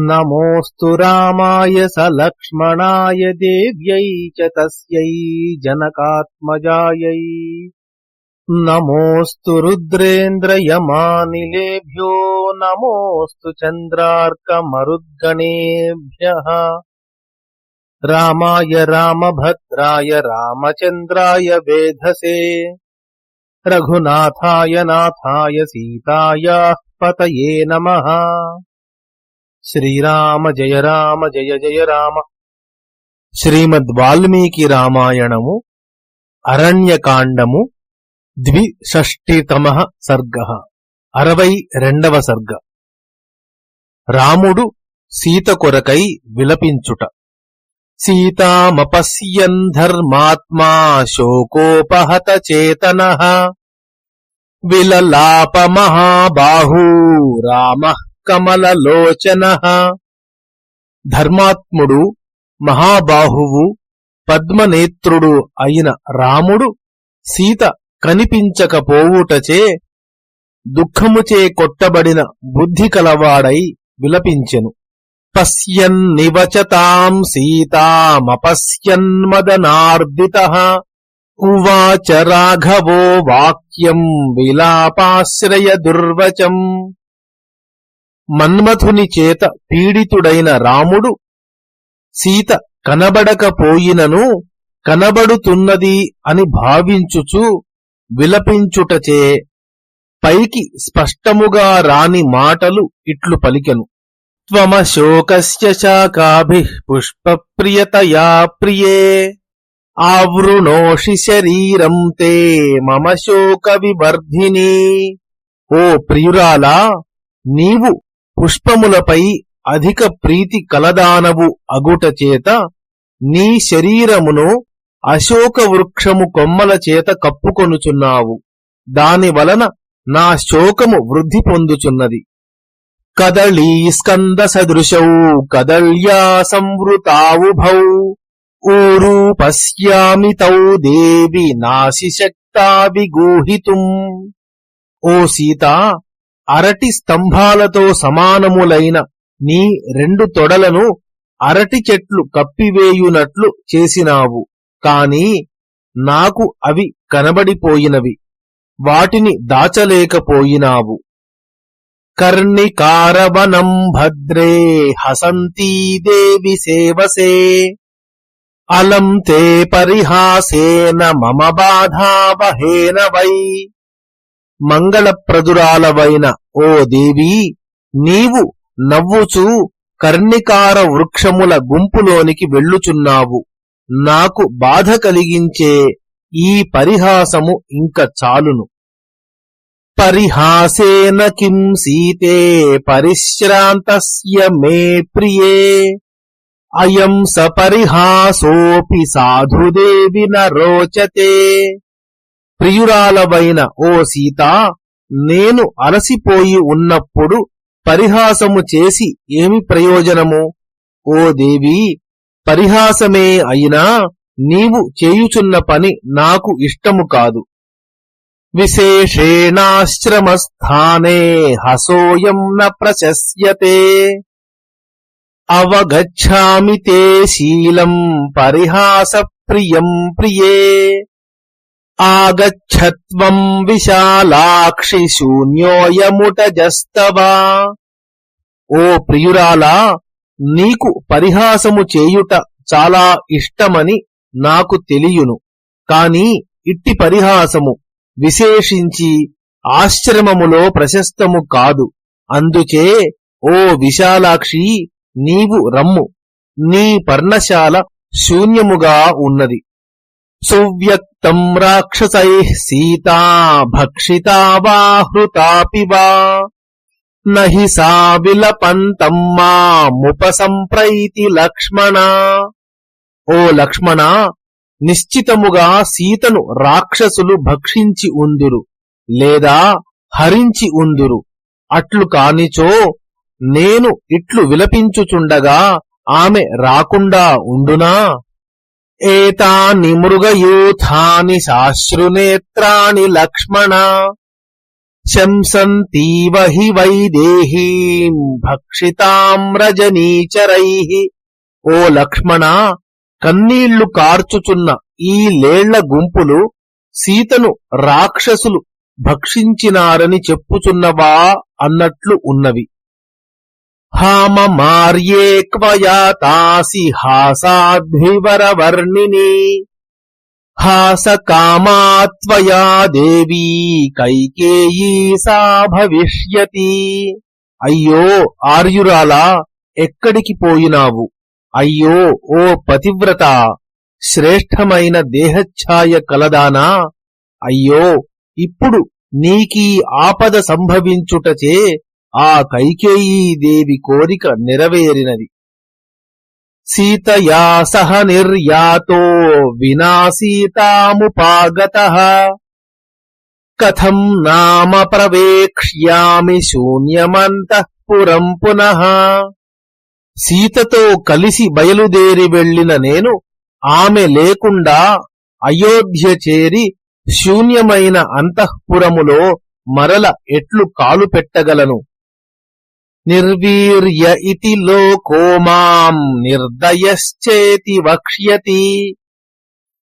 नमोऽस्तु राय स देव्यै च तस्यै जनकात्मजायै। नमोस्त रुद्रेन्द्रयमानिलेभ्यो, नमोऽस्तु चन्द्रार्कमरुद्गणेभ्यः। रामाय रामभद्राय रामचन्द्राय वेधसे। रघुनाथाय नाथाय सीतायाः पतये नमः। శ్రీరామ జయ రామ జయ జయ రామ. శ్రీమద్ వాల్మీకి రామాయణము అరణ్యకాండము ద్విషష్టితమ సర్గ. అరవై రెండవ సర్గ. రాముడు సీత కొరకై విలపించుట. సీతామపశ్యన్ ధర్మాత్మా శోకోపహత చేతన. విలలాప మహాబాహూ రామ. కమలలోచన ధర్మాత్ముడు మహాబాహువు పద్మనేత్రుడు అయిన రాముడు సీత కనిపించకపోవుటచే దుఃఖముచే కొట్టబడిన బుద్ధి కలవాడై విలపించెను. పశ్యన్నివచతాం సీతామపశ్యన్మదనార్దిత. ఉవాచ రాఘవో వాక్యం విలాపాశ్రయ దుర్వచం. మన్మథుని చేత పీడితుడైన రాముడు సీత కనబడకపోయినను కనబడుతున్నది అని భావించుచు విలపించుటచే పైకి స్పష్టముగా రాని మాటలు ఇట్లు పలికెను. త్వమశోకస్య శాకాభి పుష్పప్రియతయా ప్రియే ఆవృణోషి శరీరం తే మమ శోక వివర్ధిని ఓ ప్రియురాలా నీవు పుష్పములపై అధిక ప్రీతి కలదానవు అగుట చేత నీ శరీరమును అశోక వృక్షము కొమ్మల చేత కప్పుకొనుచున్నావు. దాని వలన నా శోకము వృద్ధి పొందుచున్నది. కదళీ స్కంద సదృశౌ కదళ్యా సంవృతావుభౌ ఊరు పశ్యామి తౌ దేవి నాశిశక్తా విగూహితుం ఓ సీత అరటి స్తంభాలతో సమానములైన నీ రెండు తొడలను అరటి చెట్లు కప్పివేయునట్లు చేసినావు. కాని నాకు అవి కనబడిపోయినవి. వాటిని దాచలేకపోయినావు. కర్ణికారవనం భద్రే హసంతీ దేవి సేవసే. అలం తే పరిహాసేన మమ బాధావహేన వై మంగళప్రదురాలవైన ఓ దేవి నీవు నవ్వుచూ కర్ణికార వృక్షముల గుంపులోనికి వెళ్ళుచున్నావు. నాకు బాధ కలిగించే ఈ పరిహాసము ఇంక చాలును. పరిహాసేన కిం సీతే పరిశ్రాంతస్య మే ప్రియే. అయం సపరిహాసోపి సాధుదేవి న రోచతే. ప్రియురాలవైన ఓ సీతా నేను అలసిపోయి ఉన్నప్పుడు పరిహాసము చేసి ఏమి ప్రయోజనము? ఓ దేవి పరిహాసమే అయినా నీవు చేయుచున్న పని నాకు ఇష్టము కాదు. విశేషేణాశ్రమస్థానే హసోయం న ప్రశస్యతే. అవగచ్చామి తే శీలం పరిహాస ప్రియం ప్రియే. ఆగచ్చత్వం విశాలాక్షి శూన్యోయముటజస్తవా. ఓ ప్రియురాలా నీకు పరిహాసము చేయుట చాలా ఇష్టమని నాకు తెలియును. కాని ఇట్టి పరిహాసము విశేషించి ఆశ్రమములో ప్రశస్తము కాదు. అందుచే ఓ విశాలాక్షి నీవు రమ్ము. నీ పర్ణశాల శూన్యముగా ఉన్నది. సువ్యక్తం రాక్షసై సీతా భక్షితా వా హృతాపి వా. నహి సా విలపంతం మాముపసంప్రైతి లక్ష్మణ. ఓ లక్ష్మణ నిశ్చితముగా సీతను రాక్షసులు భక్షించి ఉందురు లేదా హరించి ఉందురు. అట్లు కానిచో నేను ఇట్లు విలపించుచుండగా ఆమె రాకుండా ఉండునా? ఏతాని మృగయూథాని శాశ్రునేత్రాణి లక్ష్మణ శంసంతీవ హి వైదేహీం భక్షితామ్రజనీచరై ఓ లక్ష్మణ కన్నీళ్ళు కార్చుచున్న ఈ లేళ్ళ గుంపులు సీతను రాక్షసులు భక్షించినారని చెప్పుచున్నవా అన్నట్లు ఉన్నవి. హామమార్యేక్వయాతాసి హాసాద్వివరవర్ణిని హాసకామాత్వయా దేవీ కైకేయీ సా భవిష్యతి అయ్యో ఆర్యురాలా ఎక్కడికి పోయినావు? అయ్యో ఓ పతివ్రత శ్రేష్టమైన దేహఛాయ కలదానా? అయ్యో ఇప్పుడు నీకీ ఆపద సంభవించుటచే ఆ కైకేయీదేవి కోరిక నెరవేరినది. సీతయా సహ నిర్యాతో వినా సీతాముపాగత. కథం నామ ప్రవేక్ష్యామి శూన్యమంతఃపురం పునః. సీతతో కలిసి బయలుదేరి వెళ్ళిన నేను ఆమె లేకుండా అయోధ్య చేరి శూన్యమైన అంతఃపురములో మరల ఎట్లు కాలు పెట్టగలను? నిర్వీర్య ఇతి లోకో మాం నిర్దయశ్చేతి వక్ష్యతి.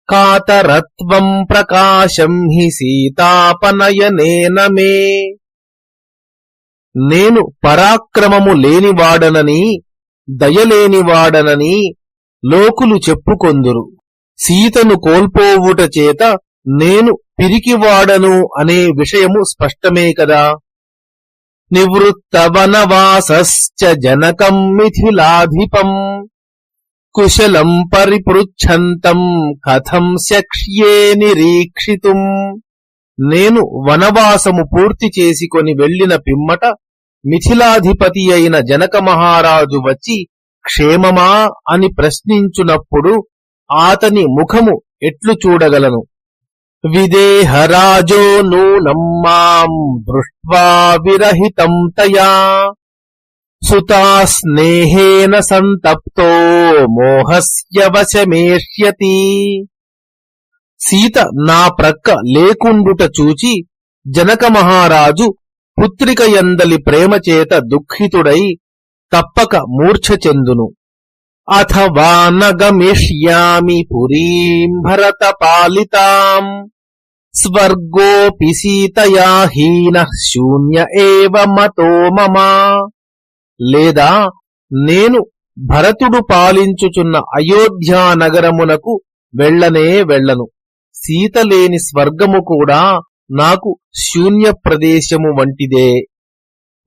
కాతరత్వం ప్రకాశం హి సీతాపనయనేన మే. నేను పరాక్రమము లేనివాడనని దయలేనివాడనని లోకులు చెప్పుకొందురు. సీతను కోల్పోవుట చేత నేను పిరికివాడను అనే విషయము స్పష్టమే కదా? నివృత్తవనవాసశ్చ జనకం మిథిలాధిపం కుశలం పరిపృచ్ఛంతం కథం శక్ష్యే నిరీక్షితుం నేను వనవాసము పూర్తి చేసుకొని వెళ్ళిన పిమ్మట మిథిలాధిపతి అయిన జనక మహారాజు వచ్చి క్షేమమా? అని ప్రశ్నించునప్పుడు ఆతని ముఖము ఎట్లు చూడగలను? విదేహరాజో నూనం మాం దృష్ట్వా విరహితం తయా. సుతా స్నేహేన సంతప్తో మోహస్య వశమేష్యతి. సీత నా ప్రక్క లేకుండుట చూచి జనక మహారాజు పుత్రిక యందలి ప్రేమచేత దుఃఖితుడై తప్పక మూర్ఛ చెందును. అథవా నగమిష్యామి పురీం భరత పాలితాం స్వర్గోపి సీతయా హీన శూన్య ఏవ మతో మమ. లేదా నేను భరతుడు పాలించుచున్న అయోధ్యా నగరమునకు వెళ్ళనే వెళ్ళను. సీత లేని స్వర్గము కూడా నాకు శూన్య ప్రదేశము వంటిదే.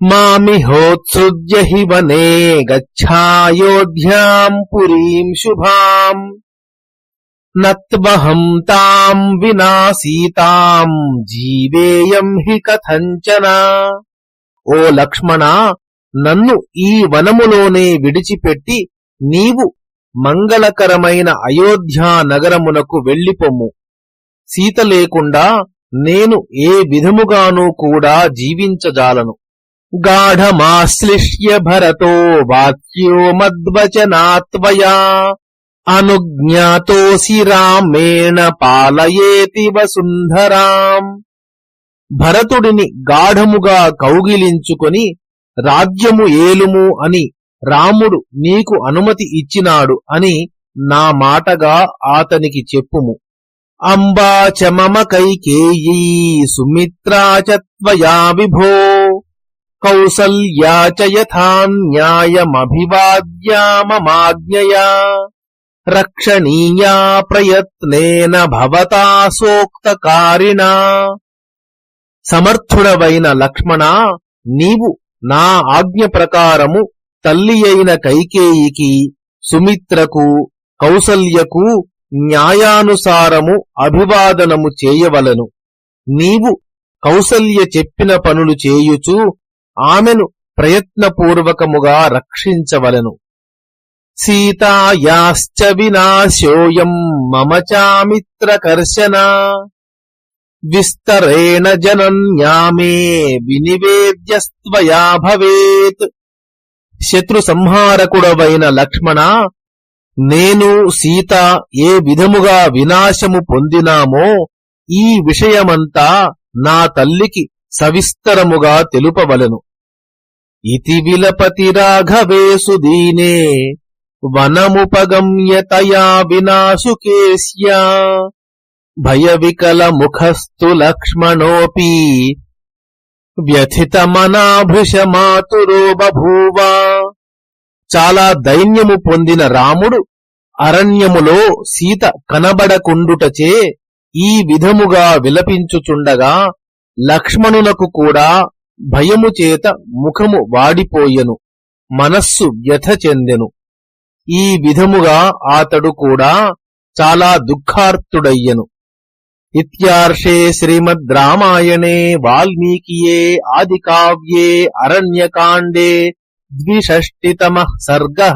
మామిహోత్సృజ్య హి వనే గచ్చాయోధ్యాం పురీం శుభాం. నత్వహం తాం వినా సీతాం జీవేయం హి కథంచన. ఓ లక్ష్మణ నన్ను ఈ వనములోనే విడిచిపెట్టి నీవు మంగళకరమైన అయోధ్యా నగరమునకు వెళ్ళిపొమ్ము సీత లేకుండా నేను ఏ విధముగానూ కూడా జీవించజాలను. గాఢమాశ్లిష్య భరతో వాక్యో మద్వచనాత్వయా అనుజ్ఞాతోసి రామేణ పాలయేతి వసుంధరాం భరతుడిని గాఢముగా కౌగిలించుకొని రాజ్యము ఏలుము అని రాముడు నీకు అనుమతి ఇచ్చినాడు అని నా మాటగా ఆతనికి చెప్పుము. అంబా చ మమ కైకేయీ సుమిత్రా చ విభో। కౌసల్యా చ యథా మమాజ్ఞయా రక్షణీయా ప్రయత్నేన భవతా సోక్తకారిణా సమర్థుడవైన లక్ష్మణ నీవు నా ఆజ్ఞ ప్రకారము తల్లి అయిన కైకేయికి సుమిత్రకు కౌసల్యకు న్యాయానుసారము అభివాదనము చేయవలను. నీవు కౌసల్య చెప్పిన పనులు చేయుచు ఆమెను ప్రయత్నపూర్వకముగా రక్షించవలను. సీతాయాశ్చ వినాశోయం మమ చామిత్రకర్షణ విస్తరేణ జనన్యామే వినివేద్యస్త్వయా భవేత్. శత్రు సంహారకుడవైన లక్ష్మణ నేను సీత ఏ విధముగా వినాశము పొందినామో ఈ విషయమంతా నా తల్లికి సవిస్తరముగా తెలుపవలను. ఇతి విలపతి రాఘవేసు దీనే వనముపగమ్యతయా వినాశుకేశ్యా భయ వికల ముఖస్థు లక్ష్మణోపి వ్యథితమనాభృశమాతురో బభూవ చాలా దైన్యము పొందిన రాముడు అరణ్యములో సీత కనబడకుండుటచే ఈ విధముగా విలపించుచుండగా లక్ష్మణునకు కూడా భయము చేత ముఖము వాడిపోయెను మనస్సు వ్యథ చెందెను. ఈ విధముగా అతడు కూడా చాలా దుఃఖార్తుడయ్యను. ఇత్యార్షే శ్రీమద్ రామాయణే వాల్మీకియే ఆదికావ్యే అరణ్యకాండే ద్విషష్టితమ సర్గ.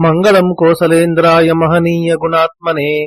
మంగళం కోసలేంద్రాయ మహనీయ గుణాత్మనే.